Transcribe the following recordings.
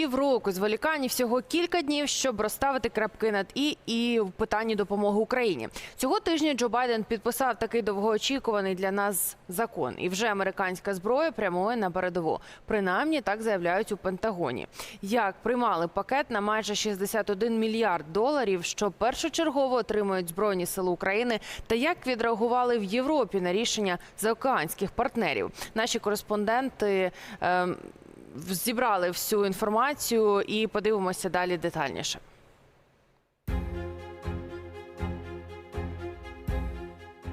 Півроку зволікань всього кілька днів, щоб розставити крапки над і і в питанні допомоги Україні. Цього тижня Джо Байден підписав такий довгоочікуваний для нас закон. І вже американська зброя прямує на передову. Принаймні так заявляють у Пентагоні. Як приймали пакет на майже 61 мільярд доларів, що першочергово отримують збройні сили України, та як відреагували в Європі на рішення заокеанських партнерів. Наші кореспонденти. ем, зібрали всю інформацію і подивимося далі детальніше.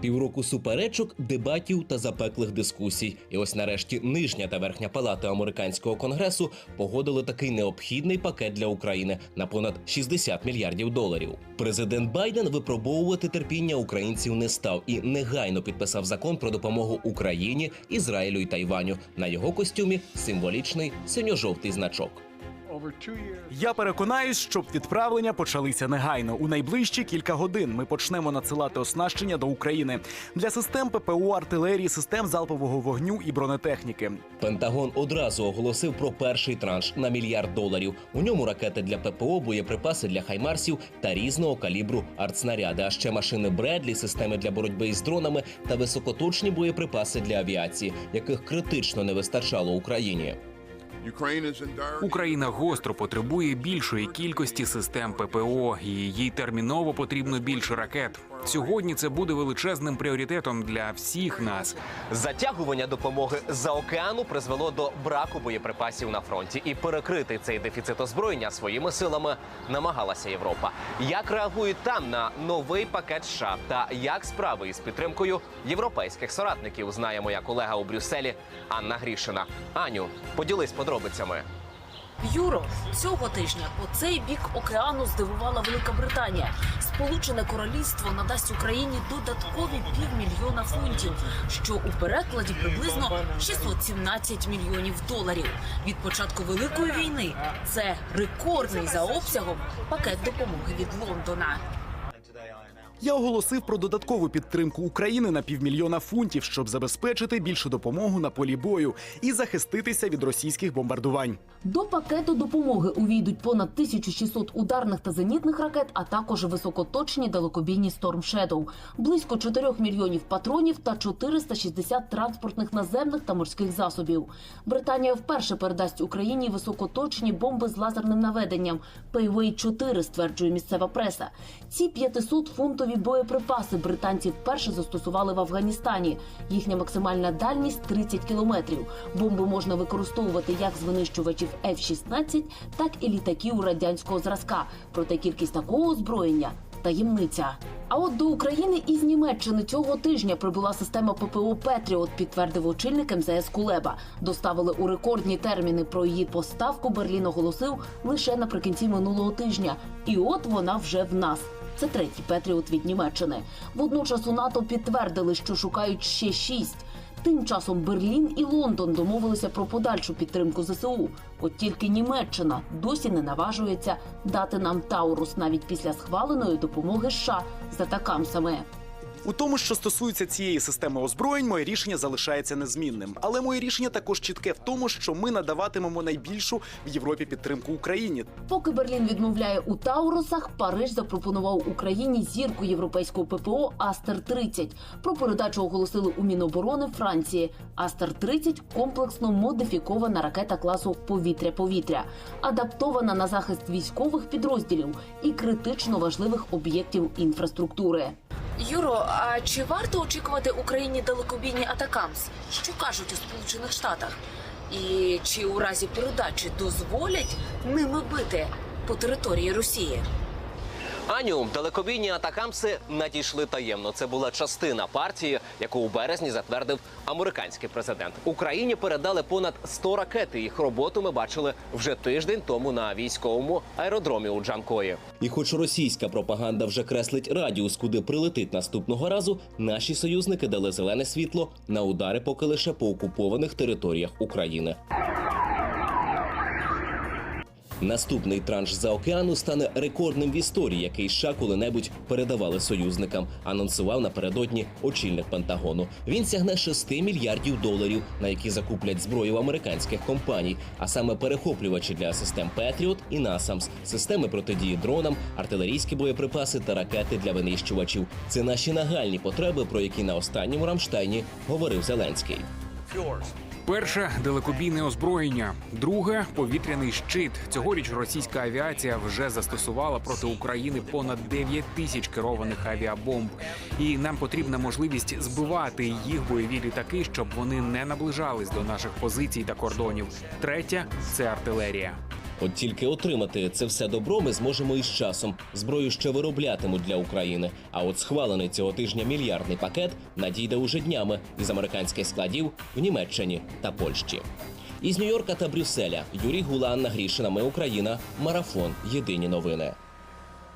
Півроку суперечок, дебатів та запеклих дискусій. І ось нарешті нижня та верхня палати американського конгресу погодили такий необхідний пакет для України на понад 60 мільярдів доларів. Президент Байден випробовувати терпіння українців не став і негайно підписав закон про допомогу Україні, Ізраїлю і Тайваню. На його костюмі символічний синьо-жовтий значок. Я переконаюсь, щоб відправлення почалися негайно. У найближчі кілька годин ми почнемо надсилати оснащення до України для систем ППО, артилерії, систем залпового вогню і бронетехніки. Пентагон одразу оголосив про перший транш на мільярд доларів. У ньому ракети для ППО, боєприпаси для хаймарсів та різного калібру артснаряди, а ще машини Бредлі, системи для боротьби із дронами та високоточні боєприпаси для авіації, яких критично не вистачало Україні. Україна гостро потребує більшої кількості систем ППО, і їй терміново потрібно більше ракет. Сьогодні це буде величезним пріоритетом для всіх нас. Затягування допомоги за океану призвело до браку боєприпасів на фронті, і перекрити цей дефіцит озброєння своїми силами намагалася Європа. Як реагують там на новий пакет США та як справи із підтримкою європейських соратників? Знає моя колега у Брюсселі Анна Грішина. Аню, поділись подробицями. Юро, цього тижня по цей бік океану здивувала Велика Британія. Сполучене Королівство надасть Україні додаткові півмільйона фунтів, що у перекладі приблизно 617 мільйонів доларів. Від початку великої війни це рекордний за обсягом пакет допомоги від Лондона. Я оголосив про додаткову підтримку України на півмільйона фунтів, щоб забезпечити більшу допомогу на полі бою і захиститися від російських бомбардувань. До пакету допомоги увійдуть понад 1600 ударних та зенітних ракет, а також високоточні далекобійні Storm Shadow, близько 4 мільйонів патронів та 460 транспортних наземних та морських засобів. Британія вперше передасть Україні високоточні бомби з лазерним наведенням Payway 4, стверджує місцева преса. Ці 500-фунтові боєприпаси британці вперше застосували в Афганістані. Їхня максимальна дальність 30 кілометрів. Бомби можна використовувати як з винищувачів F-16, так і літаків радянського зразка. Проте кількість такого озброєння таємниця. А от до України із Німеччини цього тижня прибула система ППО Петріот, підтвердив очільник МЗС Кулеба. Доставили у рекордні терміни. Про її поставку Берлін оголосив лише наприкінці минулого тижня. І от вона вже в нас. Це третій Петріот від Німеччини. Водночас у НАТО підтвердили, що шукають ще шість. Тим часом Берлін і Лондон домовилися про подальшу підтримку ЗСУ. От тільки Німеччина досі не наважується дати нам Таурус навіть після схваленої допомоги США за такамсами. У тому, що стосується цієї системи озброєнь, моє рішення залишається незмінним. Але моє рішення також чітке в тому, що ми надаватимемо найбільшу в Європі підтримку Україні. Поки Берлін відмовляє у Таурусах, Париж запропонував Україні зірку європейського ППО Астер 30 Про передачу оголосили у Міноборони Франції. Астер 30 комплексно модифікована ракета класу повітря-повітря, адаптована на захист військових підрозділів і критично важливих об'єктів інфраструктури. Юро, а чи варто очікувати Україні далекобійні атакамс? Що кажуть у Сполучених Штатах? І чи у разі передачі дозволять ними бити по території Росії? Аню, далекобійні атакамси надійшли таємно. Це була частина партії, яку у березні затвердив американський президент. Україні передали понад 100 ракет. і Їх роботу ми бачили вже тиждень тому на військовому аеродромі у Джанкої. І хоч російська пропаганда вже креслить радіус, куди прилетить наступного разу, наші союзники дали зелене світло на удари поки лише по окупованих територіях України. Наступний транш за океану стане рекордним в історії, який США коли-небудь передавали союзникам. Анонсував напередодні очільник Пентагону. Він сягне 6 мільярдів доларів, на які закуплять зброю в американських компаній, а саме перехоплювачі для систем Петріот і Насамс, системи протидії дронам, артилерійські боєприпаси та ракети для винищувачів. Це наші нагальні потреби, про які на останньому Рамштайні говорив Зеленський. Перше далекобійне озброєння, друге повітряний щит. Цьогоріч російська авіація вже застосувала проти України понад 9 тисяч керованих авіабомб. І нам потрібна можливість збивати їх бойові літаки, щоб вони не наближались до наших позицій та кордонів. Третє це артилерія. От тільки отримати це все добро ми зможемо із часом. Зброю ще вироблятимуть для України. А от схвалений цього тижня мільярдний пакет надійде уже днями із американських складів в Німеччині та Польщі. Із Нью-Йорка та Брюсселя Юрій Гула, Анна Грішина. Ми Україна. Марафон. Єдині новини.